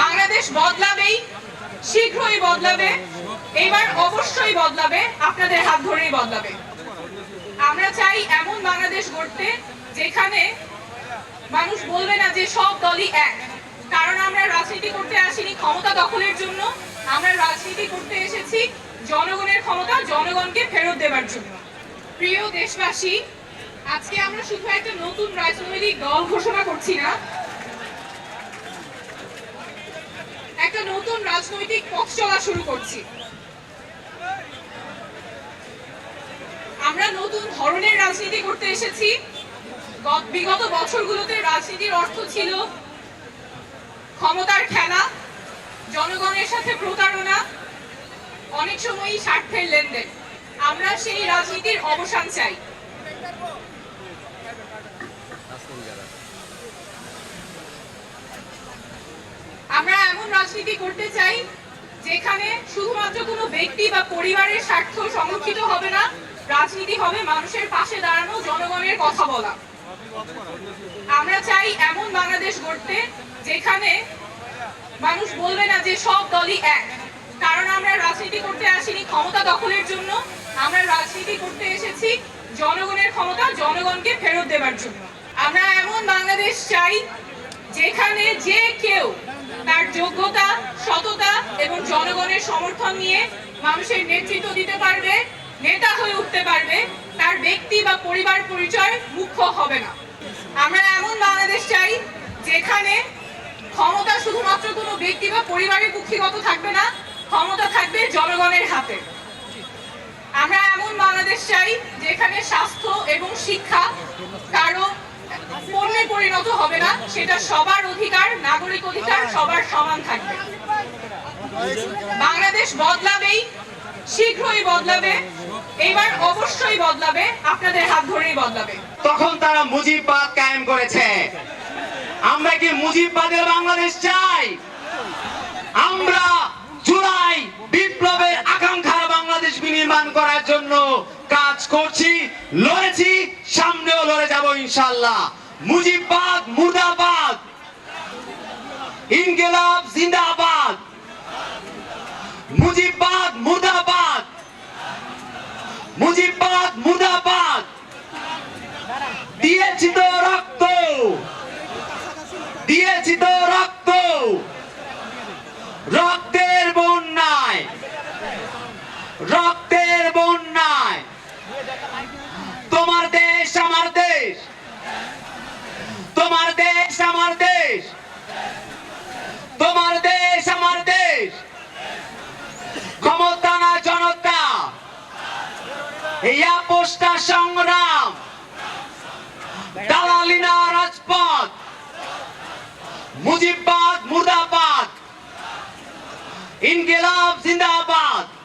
বাংলাদেশ বদলাবেই, শীঘ্রই বদলাবে, এবার অবশ্যই বদলাবে, আপনাদের হাত ধরেই বদলাবে। আমরা চাই এমন বাংলাদেশ গড়তে যেখানে মানুষ বলবে না যে সব দলই এক। কারণ আমরা রাজনীতি করতে আসিনি ক্ষমতা দখলের জন্য, আমরা রাজনীতি করতে এসেছি জনগণের ক্ষমতা, জনগণকে ফেরত দেবার জন্য। প্রিয় দেশবাসী, আজকে আমরা শুধু একটা নতুন রাজনৈতিক দল ঘোষণা করছি না একটা নতুন রাজনৈতিক পথ চলা শুরু করছি। আমরা নতুন ধরনের রাজনীতি করতে এসেছি। বিগত বছরগুলোতে রাজনীতির অর্থ ছিল ক্ষমতার খেলা, জনগণের সাথে প্রতারণা, অনেক সময়ই স্বার্থের লেনদেন। আমরা সেই রাজনীতির অবসান চাই। আমরা এমন রাজনীতি করতে চাই যেখানে শুধুমাত্র কোনো ব্যক্তি বা পরিবারের স্বার্থ সংরক্ষিত হবে না, রাজনীতি হবে মানুষের পাশে দাঁড়ানো, জনগণের কথা বলা। আমরা চাই এমন বাংলাদেশ গড়তে যেখানে মানুষ বলবে না যে সব দলই এক। কারণ আমরা রাজনীতি করতে আসিনি ক্ষমতা দখলের জন্য, আমরা রাজনীতি করতে এসেছি জনগণের ক্ষমতা, জনগণকে ফেরত দেবার জন্য। আমরা এমন বাংলাদেশ চাই যেখানে যে কেউ তার যোগ্যতা, সততা এবং জনগণের সমর্থন নিয়ে মানুষের নেতৃত্ব দিতে পারবে, নেতা হয়ে উঠতে পারবে, তার ব্যক্তি বা পরিবার পরিচয় মুখ্য হবে না। আমরা এমন বাংলাদেশ চাই যেখানে ক্ষমতা শুধুমাত্র কোনো ব্যক্তি বা পরিবারের কুক্ষিগত থাকবে না, ক্ষমতা থাকবে জনগণের হাতে। আমরা এমন বাংলাদেশ চাই যেখানে স্বাস্থ্য এবং শিক্ষা কারও পণ্যে পরিণত হবে না, সেটা সবার অধিকার, নাগরিক অধিকার সমান থাকবে। বাংলাদেশ বদলাবেই, শীঘ্রই বদলাবে এবার অবশ্যই বদলাবে, আপনাদের হাত ধরেই বদলাবে। তখন তারা মুজিববাদ কায়েম করেছে। আমরা কি মুজিববাদের বাংলাদেশ চাই? আমরা জুলাই বিপ্লবের আকাঙ্ক্ষার বাংলাদেশ বিনির্মাণ করার জন্য কাজ করছি, লড়েছি, সামনেও লড়ে যাব ইনশাল্লাহ। মুজিববাদ মুর্দাবাদ। ইনকিলাব জিন্দাবাদ। মুজিববাদ মুর্দাবাদ। মুজিববাদ মুর্দাবাদ। দিয়েছি তো রক্ত। দিয়েছি তো রক্ত। রক্তের বন্যায়। রক্তের বন্যায়। তোমার দেশ আমার দেশ। তোমার দেশ আমার দেশ। তোমার দেশ, আমার দেশ। ক্ষমতা না জনতা। ইয়া আপোষটা সংগ্রাম। দালালিনা রাজপথ। মুজিববাদ, মুর্দাবাদ। ইনকিলাব, জিন্দাবাদ।